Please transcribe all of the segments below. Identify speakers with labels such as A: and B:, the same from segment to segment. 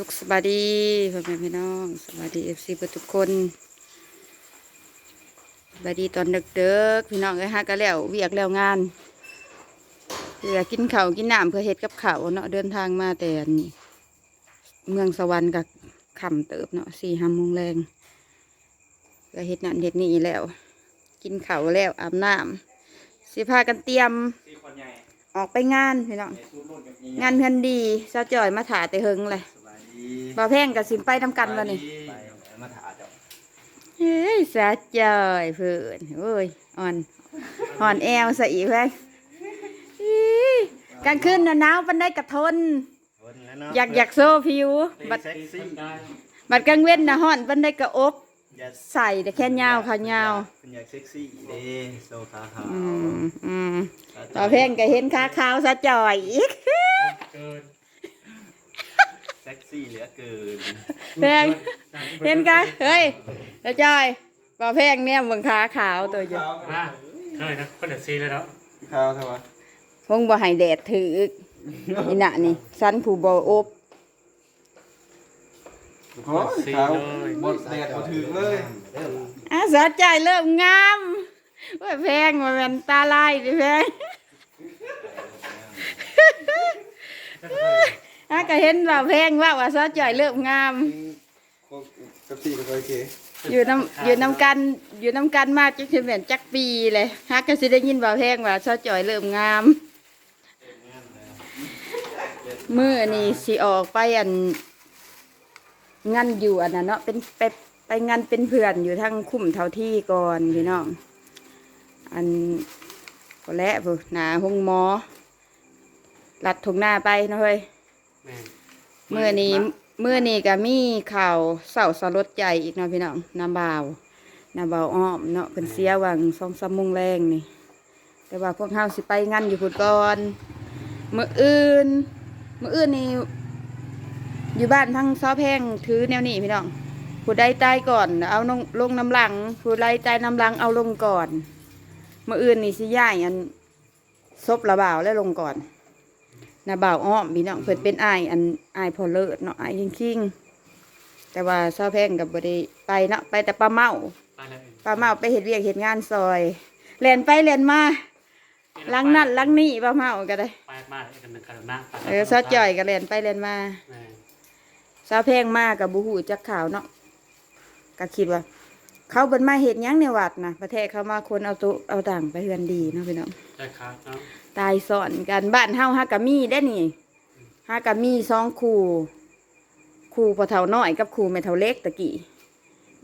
A: สุขสบายดีพ่อแม่พี่น้องสบายดีเอฟซีทุกคนสบายดีตอนเด็กๆพี่น้องเอ้ยฮะก็แล้วเวียกแล้วงานเพื่อกินข้าวกินน้ำเพื่อเฮ็ดกับข้าวเนาะเดินทางมาแต่อันเมืองสวรรค์กับคำเติบเนาะสี่ห้าโมงแรงก็เฮ็ดนั่นเฮ็ดนี่แล้ว กินข้าวแล้วอาบน้ำสิพากันเตรียม
B: สี่คนใหญ่
A: ออกไปงานพี่น้อง
B: ในซูรุ่นแบบนี้
A: งานเพื่อนดีซาจ่อยมาถาแต่เฮงเลย
B: ส บายดี
A: บ่แพงกับสิมไปทำกันวะนี่
B: ไปมาถาเจ้า
A: เฮ้ยซาจ่อยเพื่อนโอ้ยอ่อนอ่อนแอวซะอีกแพงอีกลางคืนน่ะหนาวปันได้กระทน
B: คนแล้วเนาะ
A: อยากอยากโซ่ผิว บัด
B: เซ็กซี่
A: บัดกลางเว้นน่ะฮ้อนปันได้กระอบ
B: อย่า
A: ใส่แต่แค่ยาวขายาว
B: คุณอยากเซ็กซี่เด้โซฟาขาว
A: อืมอืมบ่แพงก็เห็นขาขาวซาจ่อยอีก
B: เซ็กซี่เหลือเกิน
A: แพงเห็นกันเฮ้ยซาจ่อยบ่แพงเนี่ยเบิ่งขาขาวตัวอยู่
C: อะเคยนะคนเดือดซีเลยแล้ว
B: ขาวเท่าไหร่
A: คงบ่ให้แดดถือนี่น่ะนี่สันผู้บ่อบ
B: โอ้ขาวหมดแดดมาถึงเลย
A: อาสาใจเริ่มงามว่าแพงว่าแม่นตาลายดิแพงอาก็ เห็นว่าแพงว่าว่าสาใจเริ่มงาม
B: กับสี่กับโอเค
A: อยู่น้ำอยู่น้ำกันอยู่น้ำกันมากจังสิแม่นจักปีเลยฮักก็สิได้ยินว่าแพงว่าสาจอยเริ่มงาม มื้อนี้สิออกไปอันงานอยู่อันนั้นเนาะเป็นไปไปงานเป็นเพื่อนอยู่ทั้งคุ้มเท่าที่ก่อนพี่น้อง อันก็แล้วพู้หนาห้องหมอลัดถุงหน้าไปเนาะเฮ้ย
C: แม่
A: เมื่อนี้เมื่อนี้ก็มีข่าวเศร้าสลดใจอีกเนาะพี่น้องน้ำบาวน้ำบาวอ้อมเนาะเพิ่นเสียวังสองสามโมงแรงนี่ แต่ว่าพวกเฮาสิไปงานอยู่พุ่นก่อนมื้ออื่นมื้ออื่นนี่อยู่บ้านทั้งซ้อแพงถือแนวนี้พี่น้องผู้ใดตายก่อน เอาลงลงน้ำหลังผู้ใดตายน้ำหลังเอาลงก่อนมื่ออื่นนี่สิย่ายอันซบระบ่าวแล้วลงก่อน นาบ่าวอ้อมพี่น้องเพิ่นเป็นอ้ายอันอ้ายพอเลิศเนาะอ้ายคิงคิงๆแต่ว่าเศร้าแพงกับบ่ได้ไปเนาะไปแต่ปลาเมา
C: ไปแล้ว
A: ปลาเมาไปเฮ็ดเวียกเฮ็ดงานซอยเล่นไปเล่นมาหลังนั่นหลังนี่ปลาเมาก็ได้
C: ไปมาอีกกันหนึ่งกันนะ
A: เออซาจ่อยก็เล่นไปเล่นมา
C: แม่
A: เศร้าแพงมากกับบุหูจักข่าวเนาะก็คิดว่า เขาเบิ่นมาเฮ็ดหยังในวัดนะประเทศเขามาคนเอาตุเอาต่างไปเฮือนดีเนาะพี่น้อง
C: ได้ครับเนาะ
A: ตายสอนกันบ้านเฮาฮากะมีได้นี่ฮากะมีสองคู่คู่พอเท่าน้อยกับคู่แม่เท่าเล็กตะกี้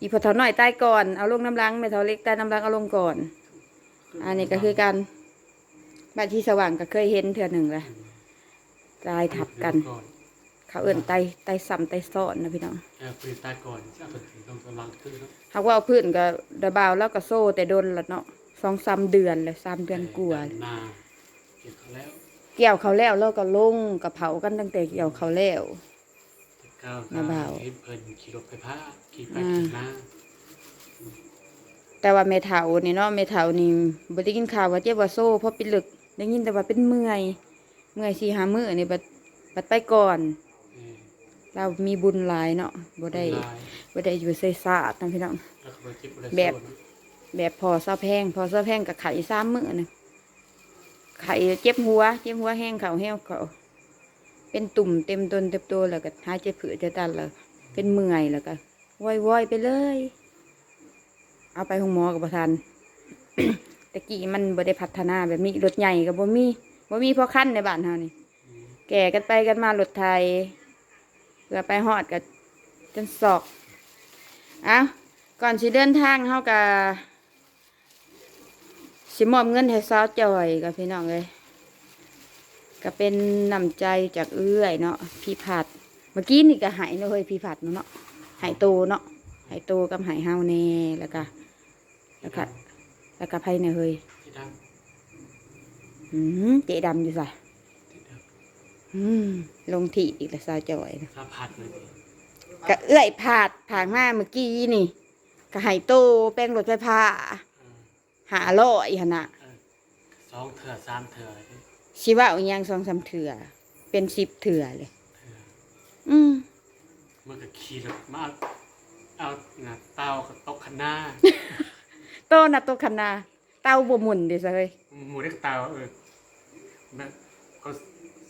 A: อีพอเท่าน้อยตายก่อนเอาลงน้ำลังแม่เท่าเล็กตายน้ำลังเอาลงก่อน อันนี้ก็คือการบ้านที่สว่างก็เคยเห็นเทื่อหนึ่งแหละตายทับกัน
C: ก่อน
A: เขาเอิ่นตายตายซ้ำตายซ้อนนะพี่น้อง
C: เออปืนตายก่อนจะเอาถึงต้องกำลังขึ้นเนาะ
A: หากว่าเอาพื้นก็ระบาวแล้วก็โซ่แต่โดนละเนาะสองสามเดือนเลยสามเดือนกลัวาเลย
C: นาเก็บเขาแล้ว
A: เกี่ยวเขาแล้วแล้วก็ลงกับเผากันตั้งแต่เกี่ยวเขาแล้ว
C: ก้าว
A: นาบ่าว
C: เห็นเพิ่นขี่รถไฟฟ้าขี่ไปขี่มา
A: แต่ว่าเมถานี่เนาะเมถานี่บ่ได้กินข้าวว่าเจ็บว่าโซ่เพราะเป็นลึกได้ยินแต่ว่าเป็นเมื่อย เมื่อยสี่หามื้อนี่บัดบัดไปก่อน
C: เออ
A: เรามีบุญหลายเนาะบ่ได้
C: ลาย
A: บ่ได้อยู่ใส่ซาดนะพี่น้อง
C: แล้วก็ไปจิบอะไร
A: แบบแบบพอซาแพง พอซาแพงกับไข่ซ้ำมื้อนึงไข่เจ็บหัว เจ็บหัวแห้งเขาแห้งเขาเป็นตุ่มเต็มตนเต็มตัวแล้วก็หายใจผืดจะตันแล้วเป็นเมื่อยแล้วก็ว่อยๆไปเลย เอาไปห้องหมอกับประทันตะกี้มันบ่ได้พัฒนาแบบนี้รถใหญ่กับบ่มีบ่มีพอขั้นในบ้านเฮานี่แก่กันไปกันมารถไทยเพื่อไปฮอดกับจนศอกเอาก่อนสิเดินทางเฮากับสิมอบเงินให้สาวจอยกับพี่น้องเลยก็เป็นน้ำใจจากเอื้อยเนาะพี่ผัดเมื่อกี้นี่ก็ใหายเนาะเฮ้ยพี่ผัดเนาะใหายโตเนาะใหายโตกับใหายเฮาแน่แล้วก็แล้วก็แล้วก็ไผเนี่ยเฮ้ย
C: ที่ดัง
A: อืมเจ๊ดำอยู่ใส่
C: ที่ดัง
A: อืม ลงที่อีกแล้วสาวจอยนะ
C: สาผัดเลย
A: ก็เอื้อยผาดผางมาเมื่อกี้นี่ก็ใหายโตแป้งรถไฟฟ้า
C: เออ
A: หาร้อยหนนะ
C: เออสองเถื่อสามเถื่อเลย
A: ชิว่าเอาหยังสองสามเถื่อเป็นสิบเถื่อเลย
C: เถื่อ
A: อืม
C: มันก็ขี่รถมาเอาเอาหน้าเตากับตกคันหน้า
A: โตน่ะโตขนาเต้าบ่หมุนดิซะเฮ้ย
C: หมูเล็กเตาเออแบบก็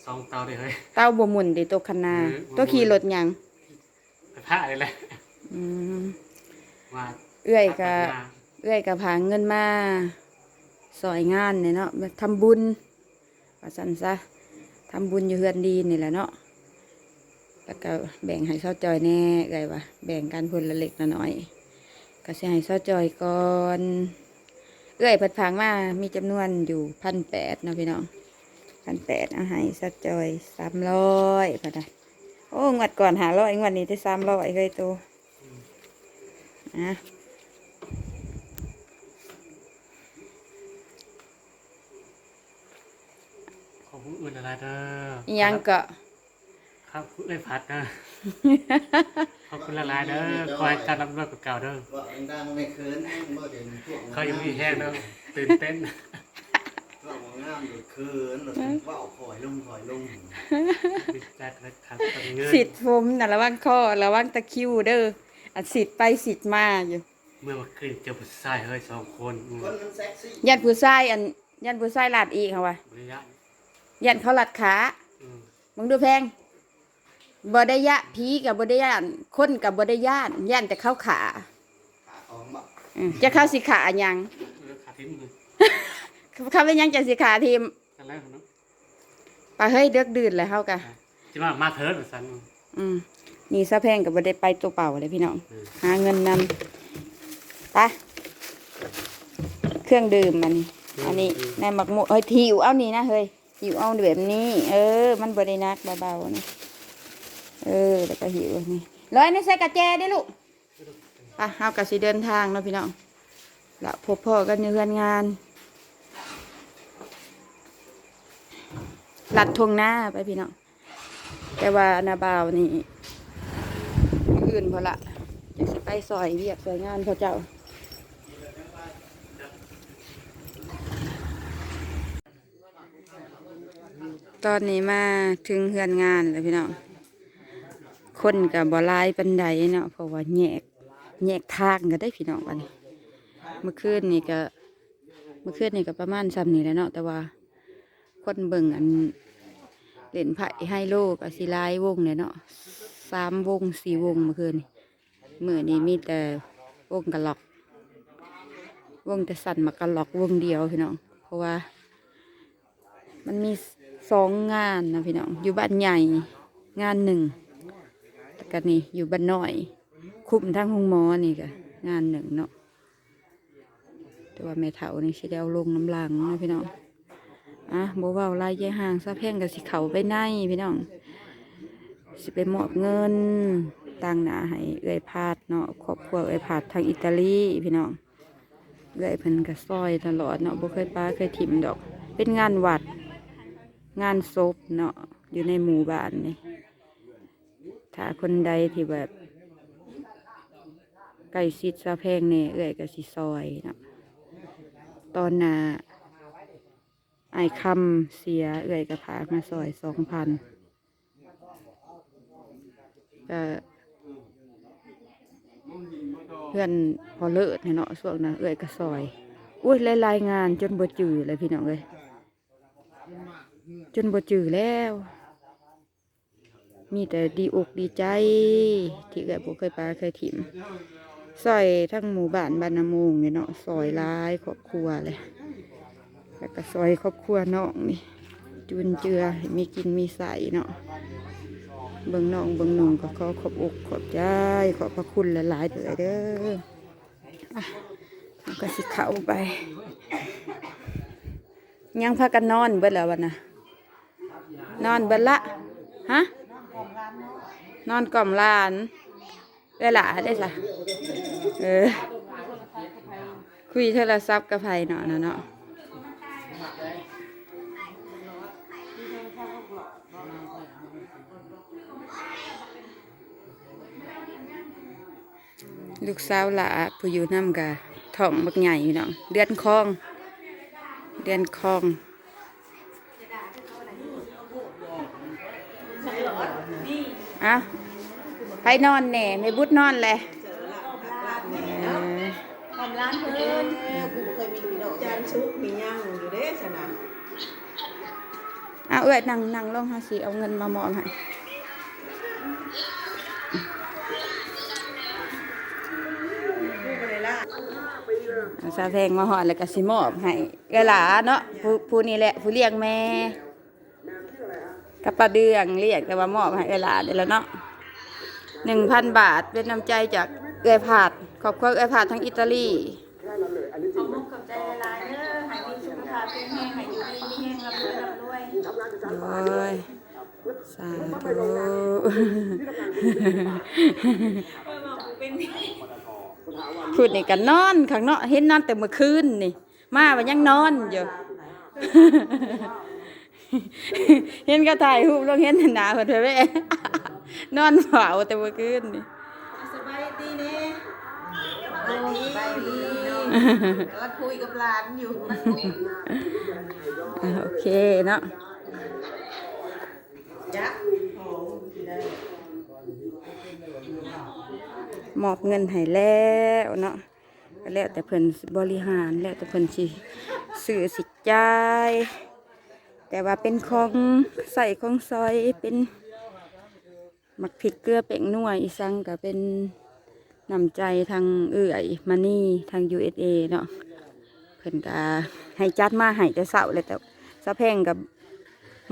C: สองเตาเลยเฮ้ย
A: เต้าบ่หมุนดิโตขนา
C: เออบ่หมุน
A: โตขี่รถหยัง
C: ไปผ้าอะไรแหละ
A: อืม
C: มา
A: เอื้อยก็
C: ตัดหน้า
A: เอื้อยก็พาเงินมาซอยงานเนี่ยเนาะมาทำบุญว่าซั่นซะทำบุญอยู่เฮือนดีนี่แหละเนาะแล้วก็แบ่งให้เซาจอยแน่เอ้อยว่าแบ่งกันพุ่นละเล็กละน้อย ก็สิให้เซาจอยก่อน เอื้อยเพิ่นพังมามีจำนวนอยู่พันแปดเนาะพี่น้อง พันแปดเอาให้เซาจอยสามร้อยพอได้โอ้งวดก่อนหาร้อยงวดนี้ได้สามร้อยเลยตัวอะ
C: ขอบคุณอื่นอะไรเด้อ
A: อิหยังก็
C: ครับคุณเอ้ยพัดเด้อขอบคุณละลายเด้อคอยการรับเลิกกับเก่าเด้อ
D: ว่าดังไม่เคินบ่เด่นพวก
C: เขายังมีแห้งเด้อตื่นเต้น
D: ว่างามอยู่เคินหรือว่าเอาคอยลงคอยลง
C: ดีใจเลยครับเงิน
A: สิทธิ์ผมน่ะระวังข้อระวังตะคริวเด้ออันสิทธิ์ไปสิทธิ์มาอยู่
C: เมื่อวันคืนเจอผู้ชายเฮ้ยสองคน
D: คนมันเซ็กซี่
A: ยันผู้ชายอันยันผู้ชายลาดอีกค่ะวะ
C: ริยะ
A: ยันเขาลัดขา
C: อืม
A: มึงดูแพงบ่ได้ยะผีกับบ่ได้ยานคนกับบ่ได้ยานย่านแต่เข้าขาจะเข้าสิขาอันหยัง
C: ขาทิ้งมือ
A: เขาเป็นหยังจะสิขาทีม
C: กันแล้วเนาะ
A: ไปเฮ้ยเดือกดื่นเลยเฮากะ
C: จะมามาเถิดสัน
A: อืมนี่ซะแพงกับบ่ได้ไปตัวเปล่าเลยพี่น้อง
C: อืม
A: หาเงินนำไปเครื่องดื่มมันนี่อันนี้ในหมักหมูเฮ้ยถิวเอานี่นะเฮ้ยถิวเอาแบบนี้ เออ มันบรินักเบาๆนี่เออแล้วก็หิวนี่ร้อยนี่ใส่กระแจได้ลูกไปเฮากะสิเดินทางเนาะพี่น้องละพบพ่อกันอยู่เรือนงาน ลัดทวงหน้าไปพี่น้อง แต่ว่าอนาบาวนี่มื้ออื่นพอละจะสิไปซอยเวียกซอยงานพระเจ้าตอนนี้มาถึงเฮือนงานแล้วพี่น้อง คนกับบอลายปันไดเนาะเพราะว่าแยกแยกทางก็ได้พี่น้องวันนี้เมื่อคืนนี่ก็เมื่อคืนนี่ก็ประมาณซ้ำนี่แหล้วเนาะแต่ว่า คนเบิ่งอันเล่นไพ่ไฮโลกับสิหลายวงเนี่ยเนาะสามวงสี่วงเมื่อคืนนี่มื่อนี้มีแต่วงกระหลอก วงแต่สั่นมากระหลอกวงเดียวพี่น้อง เพราะว่า มันมีสองงานนะพี่น้อง อยู่บ้านใหญ่งานหนึ่งแล้วก็นี่อยู่บ้านน้อย คุมทั้งห้องหมอนี่ก็งานหนึ่งเนาะแต่ว่าแม่เฒ่านี่สิได้เอาลงน้ำลังนะพี่น้อง อะโบเว้าลายยายห่างซะแพงกับสิเขาไปในพี่น้อง สิไปมอบเงินตังหนาให้เอื้อยพาดเนาะครอบครัวเอื้อยพาดทางอิตาลีพี่น้องเอื้อยเพิ่นก็ซอยตลอดเนาะโบเคยป้าเคยถิ่มดอก เป็นงานวัด งานศพเนาะอยู่ในหมู่บ้านนี่ถ้าคนใดที่แบบใกล้ชิดซะแพงเนี่ยเอื้อยก็สิซอยเนาะตอนน่ะ ไอคำเสียเอื้อยก็พากมาซอยสองพันก็เพื่อนพอเลิศเนาะช่วงนั้นเอ้อยก็ซอย อุ้ยหลายงานจนบ่จือเลยพี่น้องเลยจนบ่จือแล้ว มีแต่ดีอกดีใจ ที่เกิดบ่เคยปลาเคยถิ่มซอยทั้งหมู่บ้านบ้านนามุงเนาะซอยหลายครอบครัวเลย แล้วก็ซอยครอบครัวน้องนี่จุนเจือมีกินมีใส่เนาะเบิ่งน้องเบิ่งนุ่งก็ขอขอบอกขอบใจขอบพระคุณหลายๆเด้อเด้อเราก็สิเข้าไป ยังพากันนอนเบิดแล้ววันน่ะนอนเบิดละฮะนอนกล่อมลานได้ละได้สะเออคุยโทรศัพท์กับไผเนาะเนาะ เนาะลูกสาวหละผู้อยู่น้ำกะท้องบักใหญ่พี่น้องเดือนคลอง เดือนคลองอะไผนอนแหน่ไม่บุดนอนแหละเออ
E: ความร้านเพิ่น ชุกมีย่างอยู่เด้สนะ
A: เอาเอ้ยนั่งนั่งลงหาสิเอาเงินมามอบให้
E: กูก็เลยล่า
A: เอาซาแพงมาหอดแล้วก็สิมอบให้เออหลาเนาะผู้ผู้นี่แหละผู้เลี้ยงแม่กับปลาเดืองเรียกแต่ว่ามอบให้เออหลาเดี๋ยวแล้วเนาะหนึ่งพันบาทเป็นน้ำใจจากเอื้อยผาดขอบคุณเอื้อยผาดทั้งอิตาลี
E: ขอบคุณกับใจละลายเด้อให้ มีสุขภาพแข็งแห้อยู่ดีมีแห้งรับรวยรับรวย
A: โอ้ยสาธุพูดนี่กันนอนข้างนอกเห็นนอนแต่เมื่อคืนนี่ มาวันยังนอนอยู่เห็นก็ถ่ายรูปลงเห็นหนาเพิ่นไปแม่นอนเผาแต่เมื่อคืนนี่
E: สบายดีเด้ โอ้สบายดีกำลังคุยกับหลานอยู่
A: โอเคเนาะ
E: ยักษ์โอ้ได้
A: มอบเงินให้แล้วเนาะแล้วแต่เพิ่นบริหารแล้วแต่เพิ่นสิซื้อสิจ่ายแต่ว่าเป็นของใส่ของซอยเป็นหมักพริกเกลือเป็งนัวอีสังก็เป็น นำใจทางเอื่อยมานี่ทาง USA เนาะเพิ่นก็ให้จัดมาให้แต่เสาเลยแต่สะแพงกับ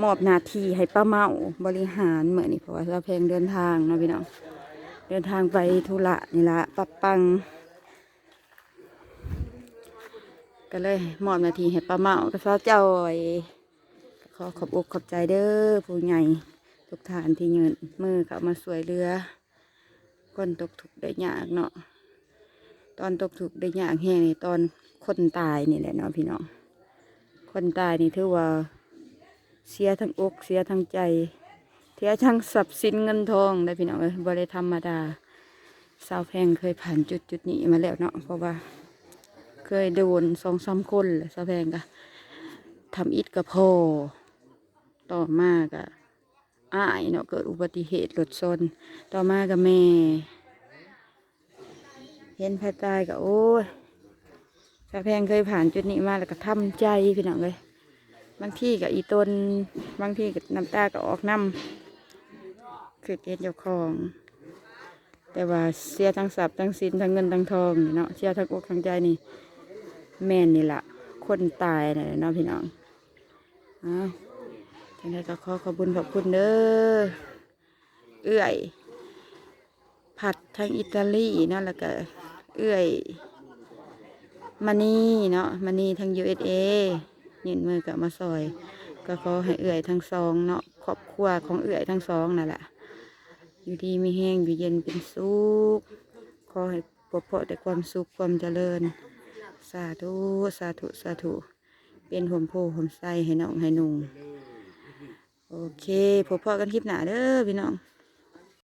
A: มอบหน้าที่ให้ป้าเมาบริหารเหมือนนี่เพราะว่าสะแพงเดินทางเนาะพี่น้องเดินทางไปธุระนี่ละปับปัง ก็เลยมอบหนาทีให้ป้าเมากับซ้าเจ้าไอ้ขอขอบอกขอบใจเด้อผู้ใหญ่ทุกท่านที่ยืนมือเข้ามาสวยเรือ คนตกถูกได้ยากเนาะตอนตกถูกได้ยากแห้งนี่ตอนคนตายนี่แหละเนาะพี่น้องคนตายนี่ถือว่าเสียทั้งอกเสียทั้งใจเสียทั้งทรัพย์สินเงินทองได้พี่น้องเอ้ยบริธรรมดาสาวแพงเคยผ่านจุดจุดนี้มาแล้วเนาะเพราะว่าเคยโดนสองสามคนสาวแพงก็ทำอิดกับพ่อต่อมากอ้ อายเนาะเกิดอุบัติเหตุรถชนต่อมากับแม่ เห็นแพตายก็โอ้ยสาวแพงเคยผ่านจุดนี้มาแล้วก็ทำใจพี่น้องเลยบางที่กับอีตนบางที่กับน้ำตาก็ออกน้ำคือเกณฑ์เจ้าของ แต่ว่าเสียทั้งทรัพย์ทั้งสินทั้งเงินทั้งทองเนาะเสียทั้งอกทั้งใจนี่ แม่นนี่ละคนตายนี่นแหละเนาะพี่น้องอ้าว จังไดก็ขอขอบคุญขอบคุณเด้อเอื้อย ผัดทางอิตาลีเนาะแล้วก็เอื้อยมานี่เนาะมานี่ทาง USA ยืนมือกับมาซอย ก็ขอให้เอื่อยทั้งสองเนาะครอบครัวของเอื่อยทั้งสองนั่นแหละอยู่ดีมีแห้งอยู่เย็นเป็นสุขขอให้พบเพาะแต่ความสุขความเจริญ สาธุ สาธุ สาธุ เป็นห่มโพห่มไส้ให้น้องให้นุ่ง โอเคพบพ่อกันคลิปหน้าเด้อพี่น้อง